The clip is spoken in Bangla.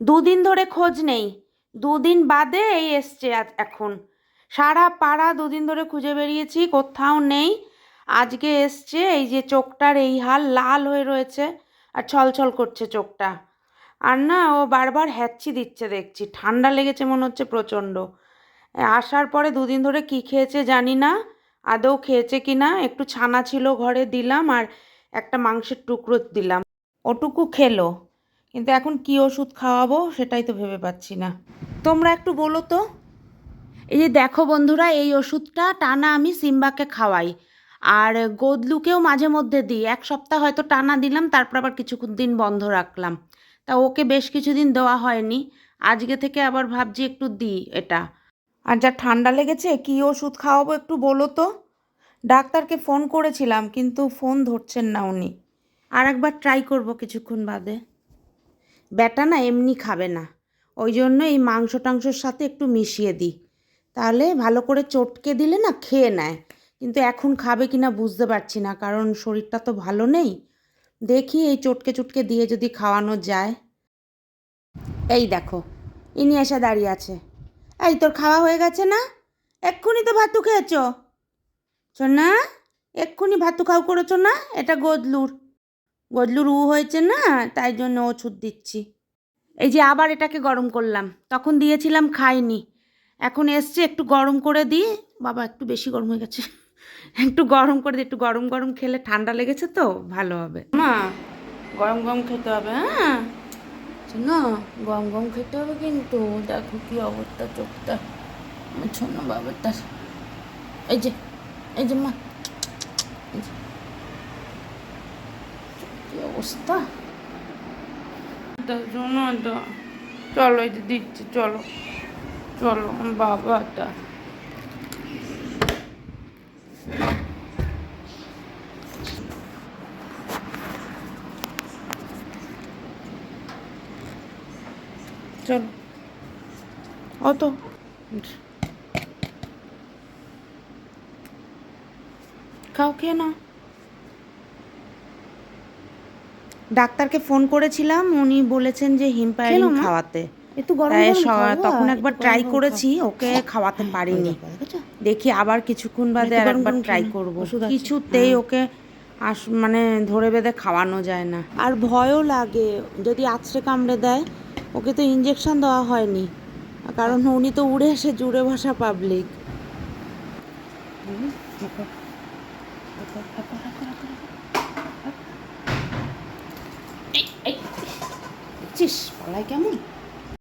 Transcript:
দুদিন ধরে খোঁজ নেই। দুদিন বাদে এই এসছে এখন। সারা পাড়া দুদিন ধরে খুঁজে বেরিয়েছি, কোথাও নেই। আজকে এসছে এই যে চোখটার এই হাল লাল হয়ে রয়েছে আর ছলছল করছে চোখটা। আর না, ও বারবার হ্যাচ্ছি দিচ্ছে দেখছি। ঠান্ডা লেগেছে মনে হচ্ছে প্রচণ্ড। আসার পরে দুদিন ধরে কি খেয়েছে জানি না, আদৌ খেয়েছে কি না, একটু ছানা ছিল ঘরে দিলাম আর একটা মাংসের টুকরো দিলাম। ওটুকু খেলো। কিন্তু এখন কি ওষুধ খাওয়াবো সেটাই তো ভেবে পাচ্ছি না। তোমরা একটু বলো তো। এই যে দেখো বন্ধুরা, এই ওষুধটা টানা আমি সিম্বাকে খাওয়াই। আর গোদলুকেও মাঝে মধ্যে দিই। এক সপ্তাহ হয়তো টানা দিলাম, তারপর আবার কিছুক্ষণ দিন বন্ধ রাখলাম। তা ওকে বেশ কিছুদিন দেওয়া হয়নি। আজকে থেকে আবার ভাবছি একটু দিই এটা। আর যা ঠান্ডা লেগেছে, কি ওষুধ খাওয়াবো একটু বলো তো। ডাক্তারকে ফোন করেছিলাম, কিন্তু ফোন ধরছেন না উনি। আর একবার ট্রাই করব কিছুক্ষণ বাদে। ব্যাটা না এমনি খাবে না। ওই জন্য এই মাংস টাংসর সাথে একটু মিশিয়ে দিই। তাহলে ভালো করে চটকে দিলে না খেয়ে নেয়। কিন্তু এখন খাবে কি না বুঝতে পারছি না, কারণ শরীরটা তো ভালো নেই। দেখি এই চটকে চটকে দিয়ে যদি খাওয়ানো যায়। এই দেখো, ইনি এসে দাঁড়িয়ে আছে। এই, তোর খাওয়া হয়ে গেছে না? এক্ষুনি তো ভাতু খেয়েছ। না এক্ষুনি ভাতু খাও করেছ না? এটা গদলুর। গদলুর উ হয়েছে না, তাই জন্য ওষুধ দিচ্ছি। এই যে আবার এটাকে গরম করলাম, তখন দিয়েছিলাম খাইনি। এখন এসছে, একটু গরম করে দিই। বাবা, একটু বেশি গরম হয়ে গেছে। একটু গরম করে দিই, একটু গরম গরম খেলে ঠান্ডা লেগেছে তো, ভালো হবে। মা, গরম গরম খেতে হবে হ্যাঁ? না গরম গরম খেতে হবে কিন্তু, দেখো কি অবস্থা চোখটা। আমার ছোট বাবাটার এই যে এই যে মা এই যে। কি অবস্থা? চলো এই যে দিচ্ছি চলো চলো বাবাটা চলো। অত খাও খেয়ে নাও। ডাক্তারকে ফোন করেছিলাম উনি বলেছেন যে হিমপায়ারিন খাওয়াতে। তাই তখন একবার ট্রাই করেছি ওকে খাওয়াতে পারিনি। দেখি আবার কিছুক্ষণ বাদে একবার ট্রাই করব। কিছুতেই হ্যাঁ। ওকে আস মানে ধরে বেঁধে খাওয়ানো যায় না। আর ভয়ও লাগে যদি আছড়ে কামড়ে দেয় ওকে তো ইঞ্জেকশন দেওয়া হয়নি। কারণ উনি তো উড়ে এসে জুড়ে বসা পাবলিক হুম, দেখো। দেখো, দেখো, দেখো, দেখো, দেখো। দেখছিস পালায় কেমন